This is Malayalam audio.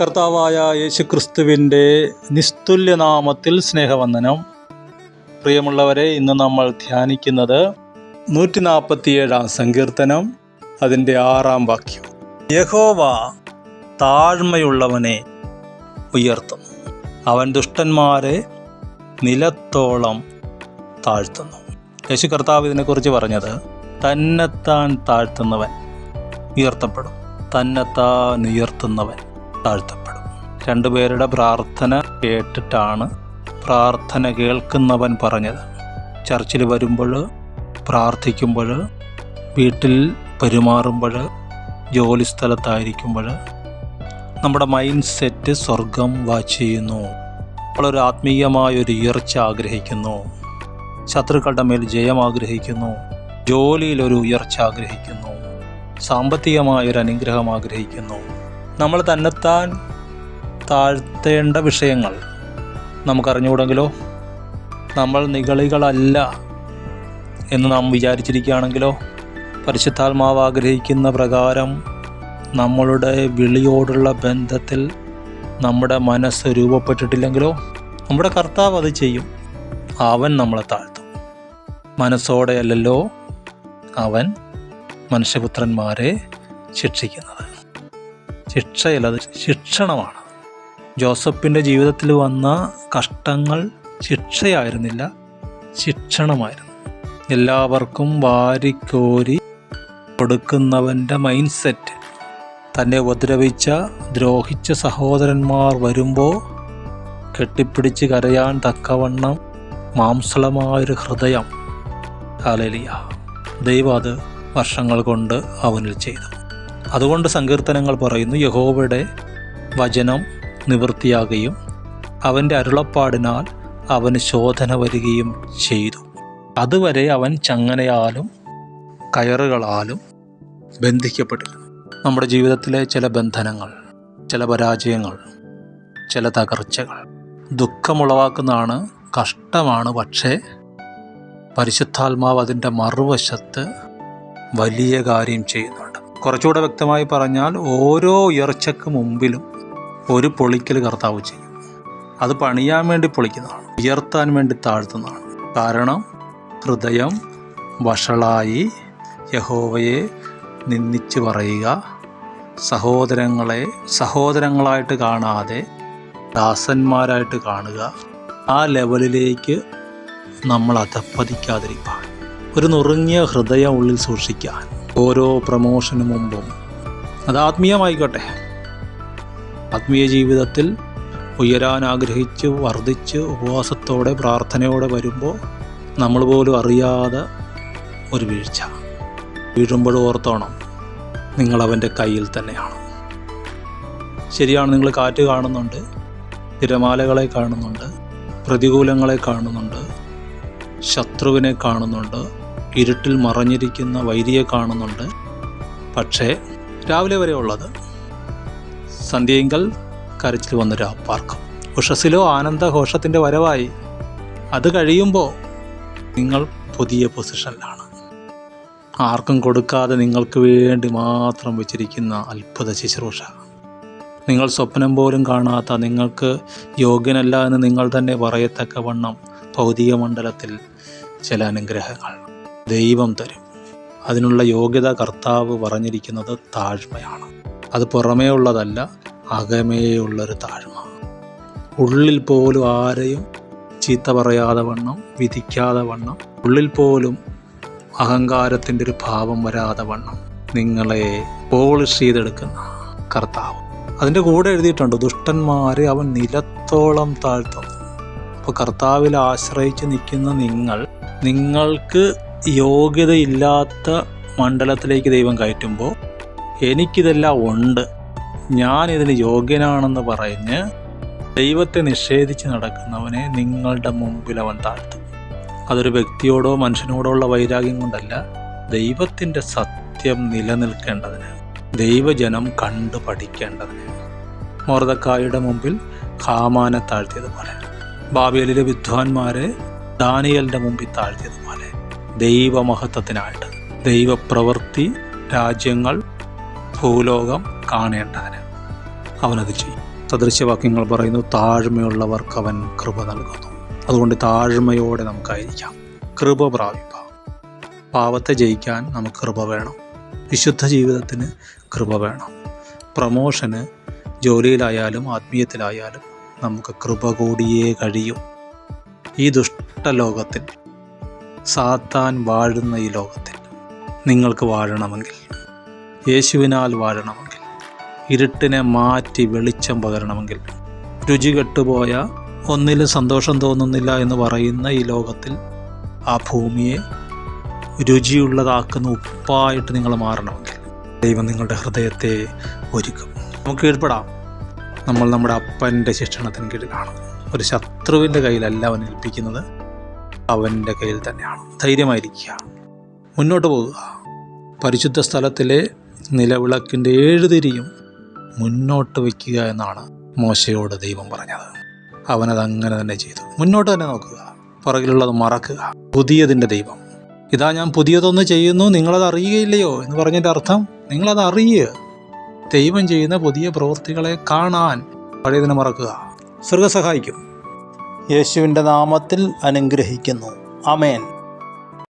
കർത്താവായ യേശുക്രിസ്തുവിന്റെ നിസ്തുല്യനാമത്തിൽ സ്നേഹവന്ദനം. പ്രിയമുള്ളവരെ ഇന്ന് നമ്മൾ ധ്യാനിക്കുന്നത് നൂറ്റി നാൽപ്പത്തിയേഴാം സങ്കീർത്തനം അതിന്റെ ആറാം വാക്യം. യഹോവ താഴ്മയുള്ളവനെ ഉയർത്തുന്നു. അവൻ ദുഷ്ടന്മാരെ നിലത്തോളം താഴ്ത്തുന്നു. യേശു കർത്താവ് ഇതിനെക്കുറിച്ച് പറഞ്ഞത് തന്നെത്താൻ താഴ്ത്തുന്നവൻ ഉയർത്തപ്പെടും. തന്നെത്താൻ ഉയർത്തുന്നവൻ താഴ്ത്തപ്പെടും. രണ്ടുപേരുടെ പ്രാർത്ഥന കേട്ടിട്ടാണ് പ്രാർത്ഥന കേൾക്കുന്നവൻ പറഞ്ഞത്. ചർച്ചിൽ വരുമ്പോൾ പ്രാർത്ഥിക്കുമ്പോൾ വീട്ടിൽ പെരുമാറുമ്പോൾ ജോലി സ്ഥലത്തായിരിക്കുമ്പോൾ നമ്മുടെ മൈൻഡ് സെറ്റ് സ്വർഗം വാച്ച് ചെയ്യുന്നു. നമ്മളൊരു ആത്മീയമായൊരു ഉയർച്ച ആഗ്രഹിക്കുന്നു. ശത്രുക്കളുടെ മേൽ ജയം ആഗ്രഹിക്കുന്നു. ജോലിയിലൊരു ഉയർച്ച ആഗ്രഹിക്കുന്നു. സാമ്പത്തികമായൊരു അനുഗ്രഹം ആഗ്രഹിക്കുന്നു. നമ്മൾ തന്നെത്താൻ താഴ്ത്തേണ്ട വിഷയങ്ങൾ നമുക്കറിഞ്ഞുകൂടെങ്കിലോ? നമ്മൾ നിഗളികളല്ല എന്ന് നാം വിചാരിച്ചിരിക്കുകയാണെങ്കിലോ? പരിശുദ്ധാത്മാവ് ആഗ്രഹിക്കുന്ന പ്രകാരം നമ്മളുടെ വിളിയോടുള്ള ബന്ധത്തിൽ നമ്മുടെ മനസ്സ് രൂപപ്പെട്ടിട്ടില്ലെങ്കിലോ? നമ്മുടെ കർത്താവ് അത് ചെയ്യും. അവൻ നമ്മളെ താഴ്ത്തും. മനസ്സോടെയല്ലല്ലോ അവൻ മനുഷ്യപുത്രന്മാരെ ശിക്ഷിക്കുന്നത്. ശിക്ഷയല്ലത് ശിക്ഷണമാണ്. ജോസഫിന്റെ ജീവിതത്തിൽ വന്ന കഷ്ടങ്ങൾ ശിക്ഷയായിരുന്നില്ല ശിക്ഷണമായിരുന്നു. എല്ലാവർക്കും വാരിക്കോരി കൊടുക്കുന്നവന്റെ മൈൻഡ് സെറ്റ് തന്നെ ഉപദ്രവിച്ച ദ്രോഹിച്ച സഹോദരന്മാർ വരുമ്പോൾ കെട്ടിപ്പിടിച്ച് കരയാൻ തക്കവണ്ണം മാംസളമായൊരു ഹൃദയം. കാലലിയ ദൈവം അത് വർഷങ്ങൾ കൊണ്ട് അവനിൽ ചെയ്തു. അതുകൊണ്ട് സങ്കീർത്തനങ്ങൾ പറയുന്നു യഹോവയുടെ വചനം നിവൃത്തിയാകുകയും അവന്റെ അരുളപ്പാടിനാൽ അവന് ശോധന വരികയും ചെയ്തു. അതുവരെ അവൻ ചങ്ങനയാലും കയറുകളാലും ബന്ധിക്കപ്പെട്ടിരുന്നു. നമ്മുടെ ജീവിതത്തിലെ ചില ബന്ധനങ്ങൾ ചില പരാജയങ്ങൾ ചില തകർച്ചകൾ ദുഃഖമുളവാക്കുന്നതാണ് കഷ്ടമാണ് പക്ഷേ പരിശുദ്ധാത്മാവ് അതിന്റെ മറുവശത്ത് വലിയ കാര്യം ചെയ്യുന്നുണ്ട് കുറച്ചുകൂടെ വ്യക്തമായി പറഞ്ഞാൽ ഓരോ ഉയർച്ചയ്ക്ക് മുമ്പിലും ഒരു പൊളിക്കൽ കർത്താവ് ചെയ്യും. അത് പണിയാൻ വേണ്ടി പൊളിക്കുന്നതാണ് ഉയർത്താൻ വേണ്ടി താഴ്ത്തുന്നതാണ്. കാരണം ഹൃദയം വഷളായി യഹോവയെ നിന്ദിച്ച് പറയുക സഹോദരങ്ങളെ സഹോദരങ്ങളായിട്ട് കാണാതെ ദാസന്മാരായിട്ട് കാണുക ആ ലെവലിലേക്ക് നമ്മൾ അധപ്പതിക്കാതിരിക്കാൻ ഒരു നുറുങ്ങിയ ഹൃദയം ഉള്ളിൽ സൂക്ഷിക്കാൻ. ഓരോ പ്രമോഷന് മുമ്പും. അത് ആത്മീയമായിക്കോട്ടെ. ആത്മീയ ജീവിതത്തിൽ ഉയരാൻ ആഗ്രഹിച്ച് വർദ്ധിച്ച് ഉപവാസത്തോടെ പ്രാർത്ഥനയോടെ വരുമ്പോൾ നമ്മൾ പോലും അറിയാതെ ഒരു വീഴ്ച. വീഴുമ്പോഴും ഓർത്തോണം നിങ്ങളവന്റെ കയ്യിൽ തന്നെയാണ്. ശരിയാണ് നിങ്ങൾ കാറ്റ് കാണുന്നുണ്ട് തിരമാലകളെ കാണുന്നുണ്ട് പ്രതികൂലങ്ങളെ കാണുന്നുണ്ട് ശത്രുവിനെ കാണുന്നുണ്ട് ഇരുട്ടിൽ മറഞ്ഞിരിക്കുന്ന വൈരിയെ കാണുന്നുണ്ട്. പക്ഷേ രാവിലെ വരെ ഉള്ളത് സന്ധ്യയെങ്കിൽ കരച്ചിൽ വന്ന് പാർക്കം ഉഷസിലോ ആനന്ദഘോഷത്തിന്റെ വരവായി. അത് കഴിയുമ്പോൾ നിങ്ങൾ പുതിയ പൊസിഷനിലാണ്. ആർക്കും കൊടുക്കാതെ നിങ്ങൾക്ക് വേണ്ടി മാത്രം വെച്ചിരിക്കുന്ന അത്ഭുത ശുശ്രൂഷ. നിങ്ങൾ സ്വപ്നം പോലും കാണാത്ത നിങ്ങൾക്ക് യോഗ്യനല്ല എന്ന് നിങ്ങൾ തന്നെ പറയത്തക്കവണ്ണം ഭൗതിക മണ്ഡലത്തിൽ ചില അനുഗ്രഹങ്ങൾ. ദൈവം തരും. അതിനുള്ള യോഗ്യത കർത്താവ് പറഞ്ഞിരിക്കുന്നത് താഴ്മയാണ്. അത് പുറമേ ഉള്ളതല്ല അകമേയുള്ളൊരു താഴ്മ. ഉള്ളിൽ പോലും ആരെയും ചീത്ത പറയാതെ വണ്ണം വിധിക്കാതെ വണ്ണം ഉള്ളിൽ പോലും അഹങ്കാരത്തിന്റെ ഒരു ഭാവം വരാതെ വണ്ണം നിങ്ങളെ പോളിഷ് ചെയ്തെടുക്കുന്ന കർത്താവ്. അതിന്റെ കൂടെ എഴുതിയിട്ടുണ്ട് ദുഷ്ടന്മാരെ അവൻ നിലത്തോളം താഴ്ത്തുന്നു. അപ്പോൾ കർത്താവിൽ ആശ്രയിച്ച് നിൽക്കുന്ന നിങ്ങൾ നിങ്ങൾക്ക് യോഗ്യതയില്ലാത്ത മണ്ഡലത്തിലേക്ക് ദൈവം കയറ്റുമ്പോൾ എനിക്കിതെല്ലാം ഉണ്ട്. ഞാനിതിന് യോഗ്യനാണെന്ന് പറഞ്ഞ് ദൈവത്തെ നിഷേധിച്ച് നടക്കുന്നവനെ നിങ്ങളുടെ മുമ്പിൽ അവൻ താഴ്ത്തും. അതൊരു വ്യക്തിയോടോ മനുഷ്യനോടോ ഉള്ള വൈരാഗ്യം കൊണ്ടല്ല ദൈവത്തിന്റെ സത്യം നിലനിൽക്കേണ്ടതിന് ദൈവജനം കണ്ടു പഠിക്കേണ്ടതിന്. മോർദക്കായുടെ മുമ്പിൽ ഹാമാനെ താഴ്ത്തിയതുപോലെ ബാബേലിലെ വിദ്വാൻമാരെ ദാനിയലിന്റെ മുമ്പിൽ താഴ്ത്തിയതുപോലെ ദൈവമഹത്വത്തിനായിട്ട്. ദൈവപ്രവൃത്തി രാജ്യങ്ങൾ ഭൂലോകം കാണേണ്ടതിന് അവനത് ചെയ്യും. സദൃശ്യവാക്യങ്ങൾ പറയുന്നു താഴ്മയുള്ളവർക്ക് അവൻ കൃപ നൽകുന്നു. അതുകൊണ്ട് താഴ്മയോടെ നമുക്കായിരിക്കാം. കൃപ പ്രാപിക്കാം പാവത്തെ ജയിക്കാൻ നമുക്ക് കൃപ വേണം. വിശുദ്ധ ജീവിതത്തിന് കൃപ വേണം. പ്രമോഷന് ജോലിയിലായാലും ആത്മീയത്തിലായാലും നമുക്ക് കൃപ കൂടിയേ കഴിയും. ഈ ദുഷ്ടലോകത്തിൽ സാത്താൻ വാഴുന്ന ഈ ലോകത്തിൽ നിങ്ങൾക്ക് വാഴണമെങ്കിൽ യേശുവിനാൽ വാഴണമെങ്കിൽ ഇരുട്ടിനെ മാറ്റി വെളിച്ചം പകരണമെങ്കിൽ രുചി കെട്ടുപോയ ഒന്നിലും സന്തോഷം തോന്നുന്നില്ല എന്ന് പറയുന്ന ഈ ലോകത്തിൽ ആ ഭൂമിയെ രുചിയുള്ളതാക്കുന്ന ഉപ്പായിട്ട് നിങ്ങൾ മാറണമെങ്കിൽ ദൈവം നിങ്ങളുടെ ഹൃദയത്തെ ഒരുക്കും. നമുക്ക് കീഴ്പ്പെടാം നമ്മൾ നമ്മുടെ അപ്പന്റെ ശിക്ഷണത്തിന് കീഴിലാണ്. ഒരു ശത്രുവിന്റെ കയ്യിലല്ല അവൻ ഏൽപ്പിക്കുന്നത്. അവന്റെ കയ്യിൽ തന്നെയാണ്. ധൈര്യമായിരിക്കുക. മുന്നോട്ട് പോകുക പരിശുദ്ധ സ്ഥലത്തിലെ നിലവിളക്കിന്റെ ഏഴ് തിരിയും മുന്നോട്ട് വയ്ക്കുക എന്നാണ് മോശയോട് ദൈവം പറഞ്ഞത്. അവനത് അങ്ങനെ തന്നെ ചെയ്തു. മുന്നോട്ട് തന്നെ നോക്കുക. പുറകിലുള്ളത് മറക്കുക. പുതിയതിന്റെ ദൈവം. ഇതാ ഞാൻ പുതിയതൊന്ന് ചെയ്യുന്നു. നിങ്ങളത് അറിയുകയില്ലയോ? എന്ന് പറഞ്ഞതിന്റെ അർത്ഥം നിങ്ങളത് അറിയുക ദൈവം ചെയ്യുന്ന പുതിയ പ്രവൃത്തികളെ കാണാൻ പഴയതിനെ മറക്കുക. സ്വർഗ സഹായിക്കും. യേശുവിന്റെ നാമത്തിൽ അനുഗ്രഹിക്കുന്നു. അമേൻ